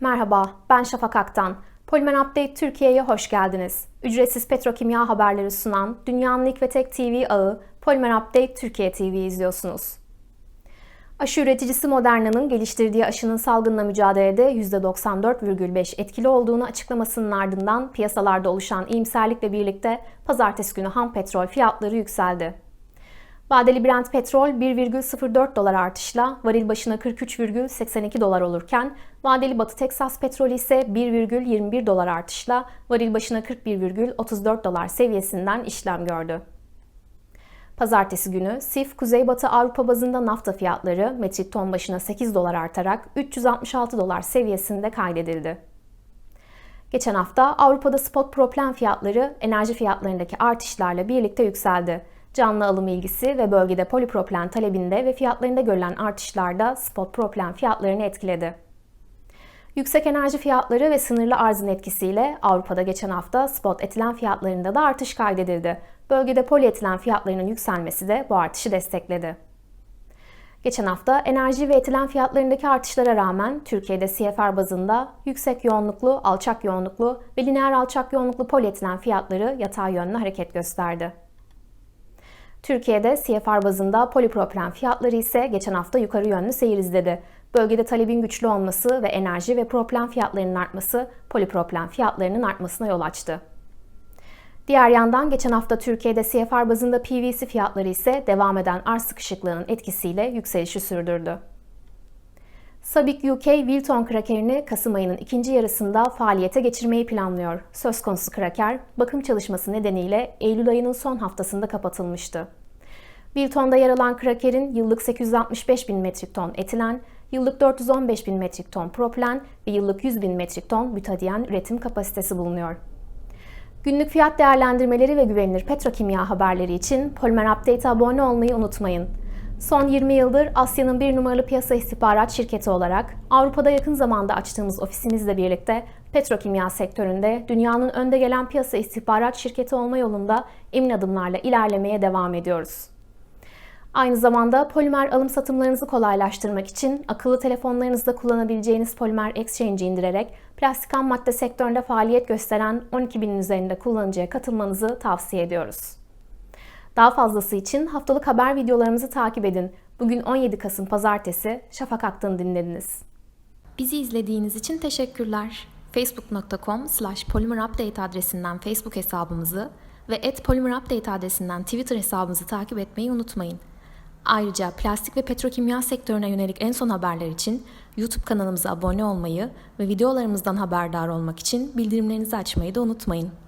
Merhaba, ben Şafak Aktan. Polimer Update Türkiye'ye hoş geldiniz. Ücretsiz petrokimya haberleri sunan dünyanın ilk ve tek TV ağı Polimer Update Türkiye TV izliyorsunuz. Aşı üreticisi Moderna'nın geliştirdiği aşının salgınla mücadelede %94,5 etkili olduğunu açıklamasının ardından piyasalarda oluşan iyimserlikle birlikte pazartesi günü ham petrol fiyatları yükseldi. Vadeli Brent petrol 1,04 dolar artışla varil başına 43,82 dolar olurken vadeli Batı Teksas petrolü ise 1,21 dolar artışla varil başına 41,34 dolar seviyesinden işlem gördü. Pazartesi günü SIF Kuzeybatı Avrupa bazında nafta fiyatları metrik ton başına 8 dolar artarak 366 dolar seviyesinde kaydedildi. Geçen hafta Avrupa'da spot proplen fiyatları enerji fiyatlarındaki artışlarla birlikte yükseldi. Canlı alım ilgisi ve bölgede polipropilen talebinde ve fiyatlarında görülen artışlarda spot proplen fiyatlarını etkiledi. Yüksek enerji fiyatları ve sınırlı arzın etkisiyle Avrupa'da geçen hafta spot etilen fiyatlarında da artış kaydedildi. Bölgede polietilen fiyatlarının yükselmesi de bu artışı destekledi. Geçen hafta enerji ve etilen fiyatlarındaki artışlara rağmen Türkiye'de CFR bazında yüksek yoğunluklu, alçak yoğunluklu ve lineer alçak yoğunluklu polietilen fiyatları yatay yönlü hareket gösterdi. Türkiye'de CFR bazında polipropilen fiyatları ise geçen hafta yukarı yönlü seyir izledi. Bölgede talebin güçlü olması ve enerji ve propilen fiyatlarının artması polipropilen fiyatlarının artmasına yol açtı. Diğer yandan geçen hafta Türkiye'de CFR bazında PVC fiyatları ise devam eden arz sıkışıklığının etkisiyle yükselişi sürdürdü. Sabik UK Wilton krakerini Kasım ayının ikinci yarısında faaliyete geçirmeyi planlıyor. Söz konusu kraker, bakım çalışması nedeniyle Eylül ayının son haftasında kapatılmıştı. Wilton'da yer alan krakerin yıllık 865 bin metrik ton etilen, yıllık 415 bin metrik ton propilen ve yıllık 100 bin metrik ton butadiyen üretim kapasitesi bulunuyor. Günlük fiyat değerlendirmeleri ve güvenilir petrokimya haberleri için Polimer Update'a abone olmayı unutmayın. Son 20 yıldır Asya'nın bir numaralı piyasa istihbarat şirketi olarak Avrupa'da yakın zamanda açtığımız ofisimizle birlikte petrokimya sektöründe dünyanın önde gelen piyasa istihbarat şirketi olma yolunda emin adımlarla ilerlemeye devam ediyoruz. Aynı zamanda polimer alım satımlarınızı kolaylaştırmak için akıllı telefonlarınızda kullanabileceğiniz Polimer Exchange'i indirerek plastik ham madde sektöründe faaliyet gösteren 12 binin üzerinde kullanıcıya katılmanızı tavsiye ediyoruz. Daha fazlası için haftalık haber videolarımızı takip edin. Bugün 17 Kasım Pazartesi Şafak Aktan'ı dinlediniz. Bizi izlediğiniz için teşekkürler. facebook.com slash polymerupdate adresinden Facebook hesabımızı ve at polymerupdate adresinden Twitter hesabımızı takip etmeyi unutmayın. Ayrıca plastik ve petrokimya sektörüne yönelik en son haberler için YouTube kanalımıza abone olmayı ve videolarımızdan haberdar olmak için bildirimlerinizi açmayı da unutmayın.